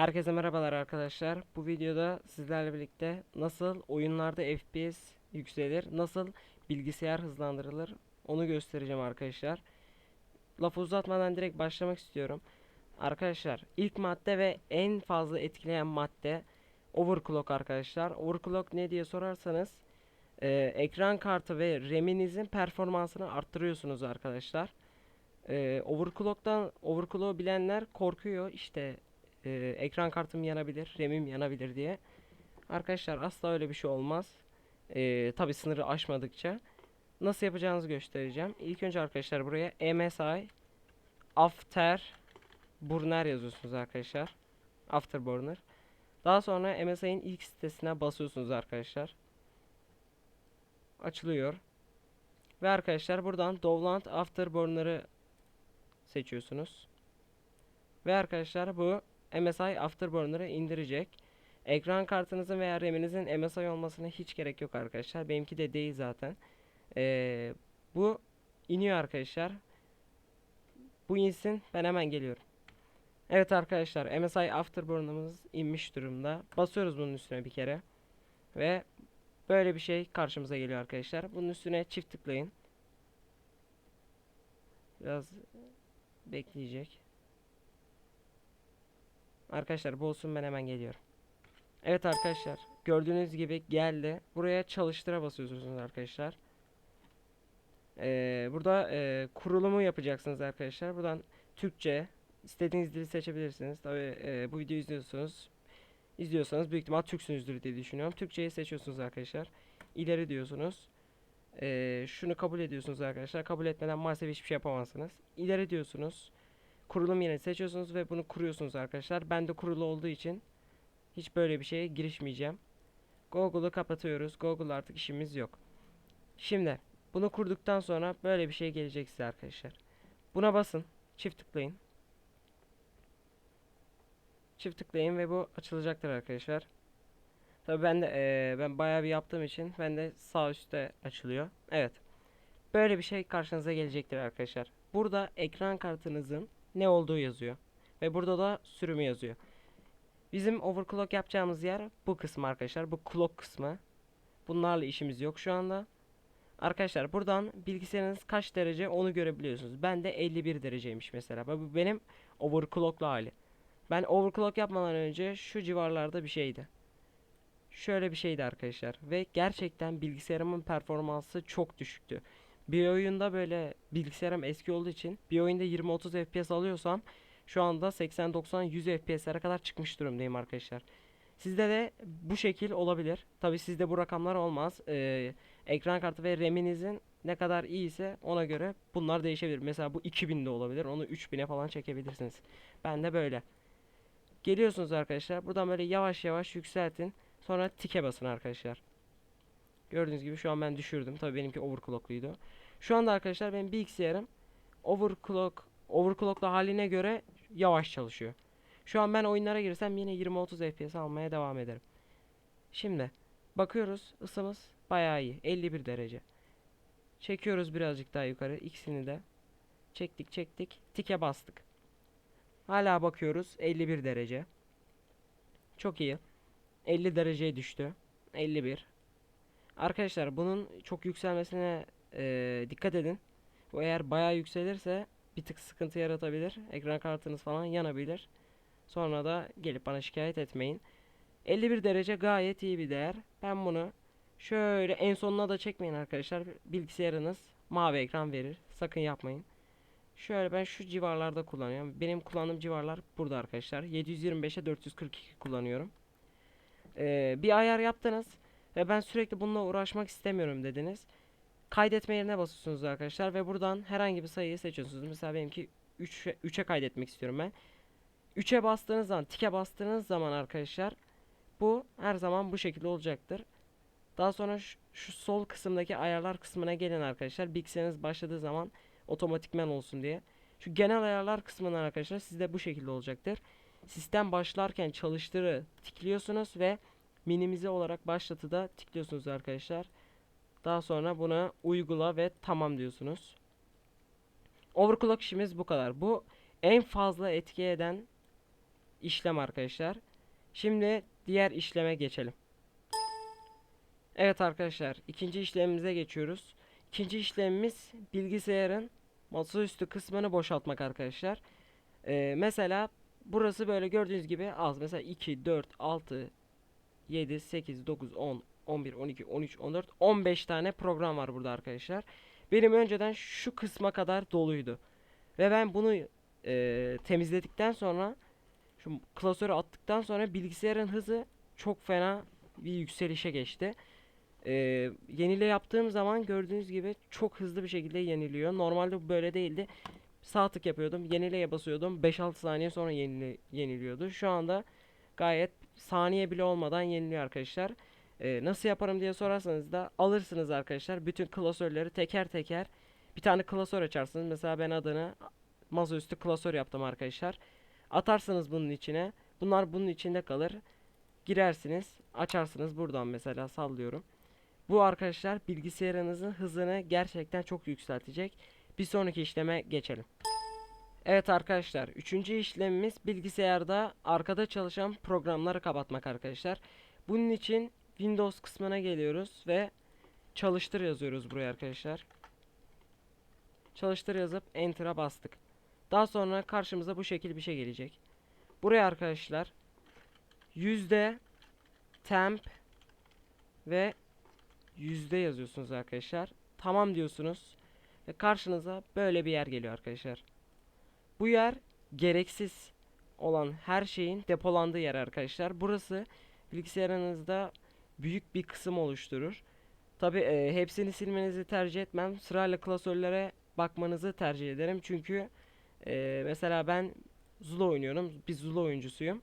Herkese merhabalar arkadaşlar. Bu videoda sizlerle birlikte nasıl oyunlarda FPS yükselir, nasıl bilgisayar hızlandırılır onu göstereceğim arkadaşlar. Lafı uzatmadan direkt başlamak istiyorum. Arkadaşlar ilk madde ve en fazla etkileyen madde overclock arkadaşlar. Overclock ne diye sorarsanız e, ekran kartı ve RAM'inizin performansını arttırıyorsunuz arkadaşlar. E, overclock'tan overclock bilenler korkuyor. İşte e, ekran kartım yanabilir, RAM'im yanabilir diye. Arkadaşlar asla öyle bir şey olmaz. E, Tabi sınırı aşmadıkça. Nasıl yapacağınızı göstereceğim. İlk önce arkadaşlar buraya MSI After Burner yazıyorsunuz arkadaşlar. Afterburner. Daha sonra MSI'nin ilk sitesine basıyorsunuz arkadaşlar. Açılıyor. Ve arkadaşlar buradan Dovland Afterburner'ı seçiyorsunuz. Ve arkadaşlar bu MSI Afterburner'ı indirecek. Ekran kartınızın veya RAM'inizin MSI olmasına hiç gerek yok arkadaşlar. Benimki de değil zaten. Ee, bu iniyor arkadaşlar. Bu insin. Ben hemen geliyorum. Evet arkadaşlar MSI Afterburner'ımız inmiş durumda. Basıyoruz bunun üstüne bir kere. Ve böyle bir şey karşımıza geliyor arkadaşlar. Bunun üstüne çift tıklayın. Biraz bekleyecek. Arkadaşlar bu olsun ben hemen geliyorum. Evet arkadaşlar gördüğünüz gibi geldi. Buraya çalıştıra basıyorsunuz arkadaşlar. Ee, burada e, kurulumu yapacaksınız arkadaşlar. Buradan Türkçe istediğiniz dili seçebilirsiniz. Tabi bu videoyu izliyorsunuz. İzliyorsanız büyük ihtimal Türksünüzdür diye düşünüyorum. Türkçeyi seçiyorsunuz arkadaşlar. İleri diyorsunuz. Ee, şunu kabul ediyorsunuz arkadaşlar. Kabul etmeden maalesef hiçbir şey yapamazsınız. İleri diyorsunuz kurulum yerini seçiyorsunuz ve bunu kuruyorsunuz arkadaşlar. Ben de kurulu olduğu için hiç böyle bir şeye girişmeyeceğim. Google'u kapatıyoruz. Google artık işimiz yok. Şimdi bunu kurduktan sonra böyle bir şey gelecek size arkadaşlar. Buna basın. Çift tıklayın. Çift tıklayın ve bu açılacaktır arkadaşlar. Tabii ben de eee, ben bayağı bir yaptığım için ben de sağ üstte açılıyor. Evet. Böyle bir şey karşınıza gelecektir arkadaşlar. Burada ekran kartınızın ne olduğu yazıyor. Ve burada da sürümü yazıyor. Bizim overclock yapacağımız yer bu kısmı arkadaşlar. Bu clock kısmı. Bunlarla işimiz yok şu anda. Arkadaşlar buradan bilgisayarınız kaç derece onu görebiliyorsunuz. Ben de 51 dereceymiş mesela. Bu benim overclocklu hali. Ben overclock yapmadan önce şu civarlarda bir şeydi. Şöyle bir şeydi arkadaşlar. Ve gerçekten bilgisayarımın performansı çok düşüktü. Bir oyunda böyle bilgisayarım eski olduğu için bir oyunda 20-30 FPS alıyorsam şu anda 80-90-100 FPS'lere kadar çıkmış durumdayım arkadaşlar. Sizde de bu şekil olabilir. Tabi sizde bu rakamlar olmaz. Ee, ekran kartı ve RAM'inizin ne kadar iyi ise ona göre bunlar değişebilir. Mesela bu 2000'de olabilir. Onu 3000'e falan çekebilirsiniz. Ben de böyle. Geliyorsunuz arkadaşlar. Buradan böyle yavaş yavaş yükseltin. Sonra tike basın arkadaşlar. Gördüğünüz gibi şu an ben düşürdüm. Tabii benimki overclockluydu. Şu anda arkadaşlar benim bilgisayarım overclock overclocklu haline göre yavaş çalışıyor. Şu an ben oyunlara girsem yine 20-30 FPS almaya devam ederim. Şimdi bakıyoruz ısımız bayağı iyi. 51 derece. Çekiyoruz birazcık daha yukarı. ikisini de çektik çektik. Tike bastık. Hala bakıyoruz 51 derece. Çok iyi. 50 dereceye düştü. 51. Arkadaşlar bunun çok yükselmesine e, dikkat edin. Bu eğer bayağı yükselirse bir tık sıkıntı yaratabilir. Ekran kartınız falan yanabilir. Sonra da gelip bana şikayet etmeyin. 51 derece gayet iyi bir değer. Ben bunu şöyle en sonuna da çekmeyin arkadaşlar. Bilgisayarınız mavi ekran verir. Sakın yapmayın. Şöyle ben şu civarlarda kullanıyorum. Benim kullandığım civarlar burada arkadaşlar. 725'e 442 kullanıyorum. Ee, bir ayar yaptınız ve ben sürekli bununla uğraşmak istemiyorum dediniz. Kaydetme yerine basıyorsunuz arkadaşlar ve buradan herhangi bir sayıyı seçiyorsunuz. Mesela benimki 3'e 3'e kaydetmek istiyorum ben. 3'e bastığınız zaman, tike bastığınız zaman arkadaşlar bu her zaman bu şekilde olacaktır. Daha sonra şu, şu sol kısımdaki ayarlar kısmına gelin arkadaşlar. Bilgisayarınız başladığı zaman otomatikmen olsun diye. Şu genel ayarlar kısmından arkadaşlar sizde bu şekilde olacaktır. Sistem başlarken çalıştırı tıklıyorsunuz ve minimize olarak başlatıda tıklıyorsunuz arkadaşlar. Daha sonra buna uygula ve tamam diyorsunuz. Overclock işimiz bu kadar. Bu en fazla etki eden işlem arkadaşlar. Şimdi diğer işleme geçelim. Evet arkadaşlar ikinci işlemimize geçiyoruz. İkinci işlemimiz bilgisayarın masaüstü kısmını boşaltmak arkadaşlar. Ee, mesela burası böyle gördüğünüz gibi az. Mesela 2, 4, 6, 7, 8, 9, 10, 11, 12, 13, 14, 15 tane program var burada arkadaşlar. Benim önceden şu kısma kadar doluydu. Ve ben bunu e, temizledikten sonra şu klasörü attıktan sonra bilgisayarın hızı çok fena bir yükselişe geçti. E, yenile yaptığım zaman gördüğünüz gibi çok hızlı bir şekilde yeniliyor. Normalde bu böyle değildi. Sağ tık yapıyordum. Yenileye basıyordum. 5-6 saniye sonra yenile, yeniliyordu. Şu anda gayet saniye bile olmadan yeniliyor arkadaşlar. Ee, nasıl yaparım diye sorarsanız da alırsınız arkadaşlar. Bütün klasörleri teker teker bir tane klasör açarsınız. Mesela ben adını masaüstü klasör yaptım arkadaşlar. Atarsınız bunun içine. Bunlar bunun içinde kalır. Girersiniz. Açarsınız buradan mesela sallıyorum. Bu arkadaşlar bilgisayarınızın hızını gerçekten çok yükseltecek. Bir sonraki işleme geçelim. Evet arkadaşlar, üçüncü işlemimiz bilgisayarda arkada çalışan programları kapatmak arkadaşlar. Bunun için Windows kısmına geliyoruz ve çalıştır yazıyoruz buraya arkadaşlar. Çalıştır yazıp Enter'a bastık. Daha sonra karşımıza bu şekil bir şey gelecek. Buraya arkadaşlar yüzde temp ve yüzde yazıyorsunuz arkadaşlar. Tamam diyorsunuz. Ve karşınıza böyle bir yer geliyor arkadaşlar. Bu yer gereksiz olan her şeyin depolandığı yer arkadaşlar. Burası bilgisayarınızda büyük bir kısım oluşturur. Tabi e, hepsini silmenizi tercih etmem. Sırayla klasörlere bakmanızı tercih ederim. Çünkü e, mesela ben Zula oynuyorum. Bir Zula oyuncusuyum.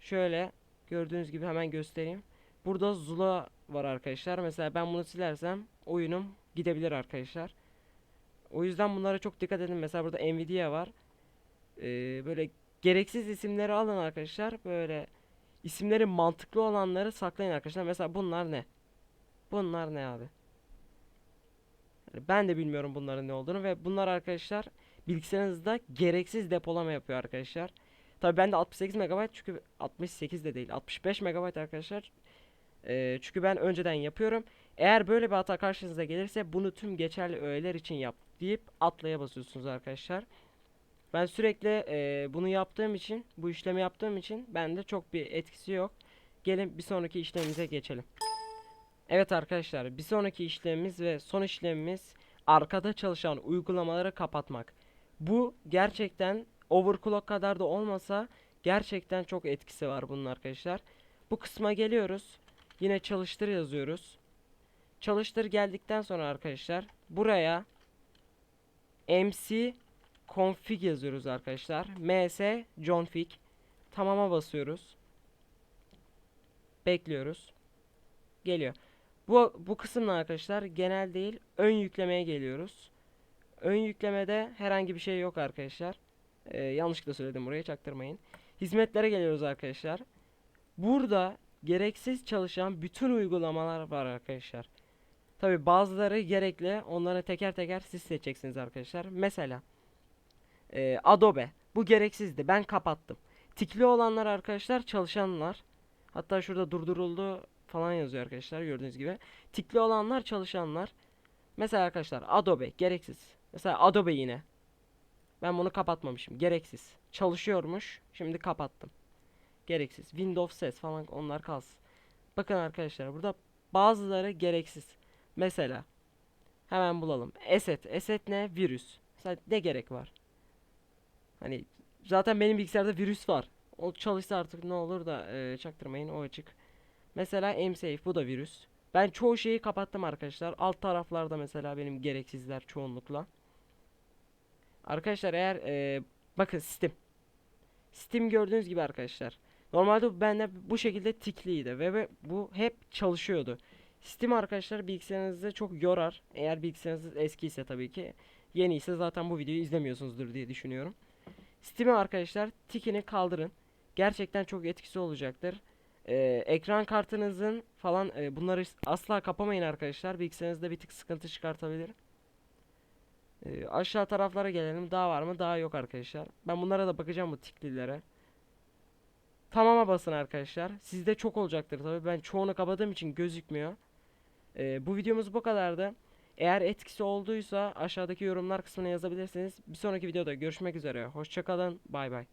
Şöyle gördüğünüz gibi hemen göstereyim. Burada Zula var arkadaşlar. Mesela ben bunu silersem oyunum gidebilir arkadaşlar. O yüzden bunlara çok dikkat edin. Mesela burada Nvidia var. Ee, böyle gereksiz isimleri alın arkadaşlar. Böyle isimleri mantıklı olanları saklayın arkadaşlar. Mesela bunlar ne? Bunlar ne abi? Yani ben de bilmiyorum bunların ne olduğunu ve bunlar arkadaşlar bilgisayarınızda gereksiz depolama yapıyor arkadaşlar. Tabii ben de 68 MB çünkü 68 de değil 65 MB arkadaşlar. Ee, çünkü ben önceden yapıyorum. Eğer böyle bir hata karşınıza gelirse bunu tüm geçerli öğeler için yap deyip atlaya basıyorsunuz arkadaşlar. Ben sürekli e, bunu yaptığım için, bu işlemi yaptığım için bende çok bir etkisi yok. Gelin bir sonraki işlemimize geçelim. Evet arkadaşlar, bir sonraki işlemimiz ve son işlemimiz arkada çalışan uygulamaları kapatmak. Bu gerçekten overclock kadar da olmasa gerçekten çok etkisi var bunun arkadaşlar. Bu kısma geliyoruz. Yine çalıştır yazıyoruz. Çalıştır geldikten sonra arkadaşlar buraya mc config yazıyoruz arkadaşlar. ms config tamama basıyoruz. Bekliyoruz. Geliyor. Bu bu kısımda arkadaşlar genel değil ön yüklemeye geliyoruz. Ön yüklemede herhangi bir şey yok arkadaşlar. Ee, yanlışlıkla söyledim buraya çaktırmayın. Hizmetlere geliyoruz arkadaşlar. Burada gereksiz çalışan bütün uygulamalar var arkadaşlar. Tabi bazıları gerekli. Onları teker teker siz seçeceksiniz arkadaşlar. Mesela e, Adobe. Bu gereksizdi. Ben kapattım. Tikli olanlar arkadaşlar çalışanlar. Hatta şurada durduruldu falan yazıyor arkadaşlar gördüğünüz gibi. Tikli olanlar çalışanlar. Mesela arkadaşlar Adobe gereksiz. Mesela Adobe yine. Ben bunu kapatmamışım. Gereksiz. Çalışıyormuş. Şimdi kapattım. Gereksiz. Windows ses falan onlar kalsın. Bakın arkadaşlar burada bazıları gereksiz. Mesela hemen bulalım. Eset. Eset ne? Virüs. Mesela ne gerek var? Hani zaten benim bilgisayarda virüs var. O çalışsa artık ne olur da e, çaktırmayın o açık. Mesela msafe bu da virüs. Ben çoğu şeyi kapattım arkadaşlar. Alt taraflarda mesela benim gereksizler çoğunlukla. Arkadaşlar eğer e, bakın Steam. Steam gördüğünüz gibi arkadaşlar. Normalde bende bu şekilde tikliydi ve, bu hep çalışıyordu. Steam arkadaşlar bilgisayarınızı çok yorar. Eğer bilgisayarınız eski ise tabii ki. Yeni ise zaten bu videoyu izlemiyorsunuzdur diye düşünüyorum. Steam'i arkadaşlar tikini kaldırın. Gerçekten çok etkisi olacaktır. Ee, ekran kartınızın falan e, bunları asla kapamayın arkadaşlar. Bilgisayarınızda bir tık sıkıntı çıkartabilir. Ee, aşağı taraflara gelelim. Daha var mı? Daha yok arkadaşlar. Ben bunlara da bakacağım bu tiklilere. Tamama basın arkadaşlar. Sizde çok olacaktır tabii. Ben çoğunu kapadığım için gözükmüyor. Ee, bu videomuz bu kadardı. Eğer etkisi olduysa aşağıdaki yorumlar kısmına yazabilirsiniz. Bir sonraki videoda görüşmek üzere. Hoşçakalın. Bay bay.